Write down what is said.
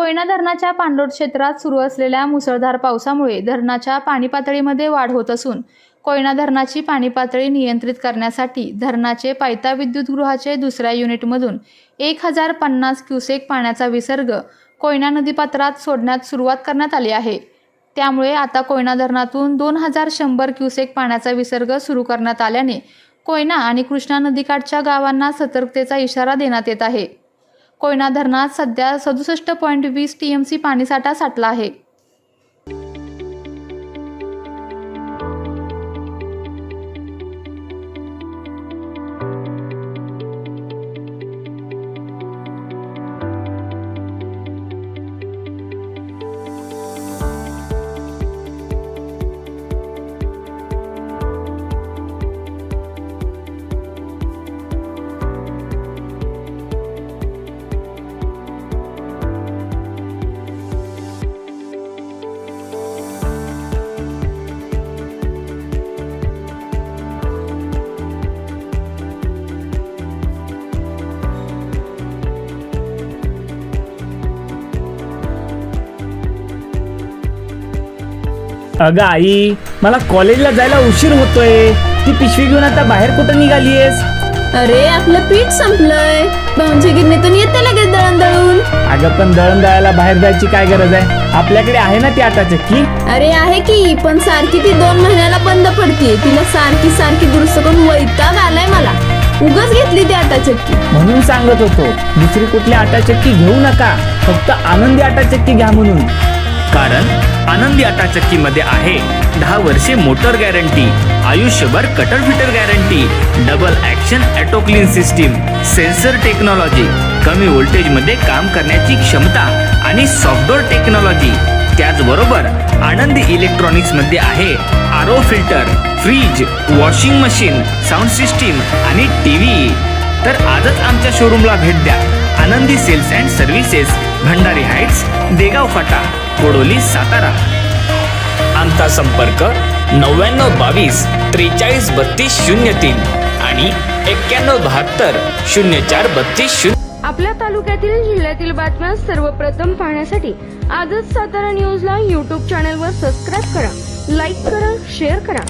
कोयना धरणाच्या पाणलोट क्षेत्रात सुरू असलेल्या मुसळधार पावसामुळे धरणाच्या पाणी पातळीमध्ये वाढ होत असून कोयना धरणाची पाणी पातळी नियंत्रित करण्यासाठी धरणाचे पायता विद्युतगृहाचे दुसऱ्या युनिटमधून एक हजार पन्नास क्युसेक पाण्याचा विसर्ग कोयना नदीपात्रात सोडण्यात सुरुवात करण्यात आली आहे. त्यामुळे आता कोयना धरणातून दोन हजार शंभर क्युसेक पाण्याचा विसर्ग सुरू करण्यात आल्याने कोयना आणि कृष्णा नदीकाठच्या गावांना सतर्कतेचा इशारा देण्यात येत आहे. कोयना धरणात सध्या सदुसष्ट पॉईंट वीस टी एम सी पाणीसाठा साठला आहे. अगं आई मला कॉलेजला जायला उशीर होतोय. ती पिशवी घेऊन आता बाहेर कुठं निघालीयस? अरे आपलं पीठ संपलंय. भाऊंच्या गिरणीतून येते लगेच दळण दळून अगं पण दळण दळायला बाहेर जायची काय गरज आहे? आपल्याकडे आहे ना ती आटा चक्की अरे आहे की पण सारखी ती दोन महिन्याला बंद पडते. तिला सारखी सारखी दुरुस्त करून वैताग आलाय मला. उगच घेतली ती आटा चक्की म्हणून सांगत होतो दुसरी कुठली आटा चक्की घेऊ नका. फक्त आनंदी आटा चक्की घ्या म्हणून. कारण आनंदी आटा चक्कीमध्ये आहे दहा वर्षे मोटर गॅरंटी आयुष्यभर cutter fitter guarantee double action auto clean system sensor technology कमी व्होल्टेजमध्ये काम करण्याची क्षमता आणि सॉफ्टवेअर टेक्नॉलॉजी. त्याचबरोबर आनंदी इलेक्ट्रॉनिक्समध्ये आहे R O filter fridge washing machine sound system आणि टी व्ही तर आजच आमच्या शोरूमला भेट द्या. Anandi sales and services Bhandari heights Degaon फाटा कोडोली सातारा. आमचा संपर्क नव्याण्णव बावीस त्रेचाळीस बत्तीस शून्य तीन आणि एक्क्याण्णव बहात्तर शून्य चार बत्तीस शून्य. आपल्या तालुक्यातील जिल्ह्यातील बातम्या सर्वप्रथम पाहण्यासाठी आजच सातारा न्यूजला यूट्यूब चॅनलवर सबस्क्राईब करा लाईक करा शेअर करा.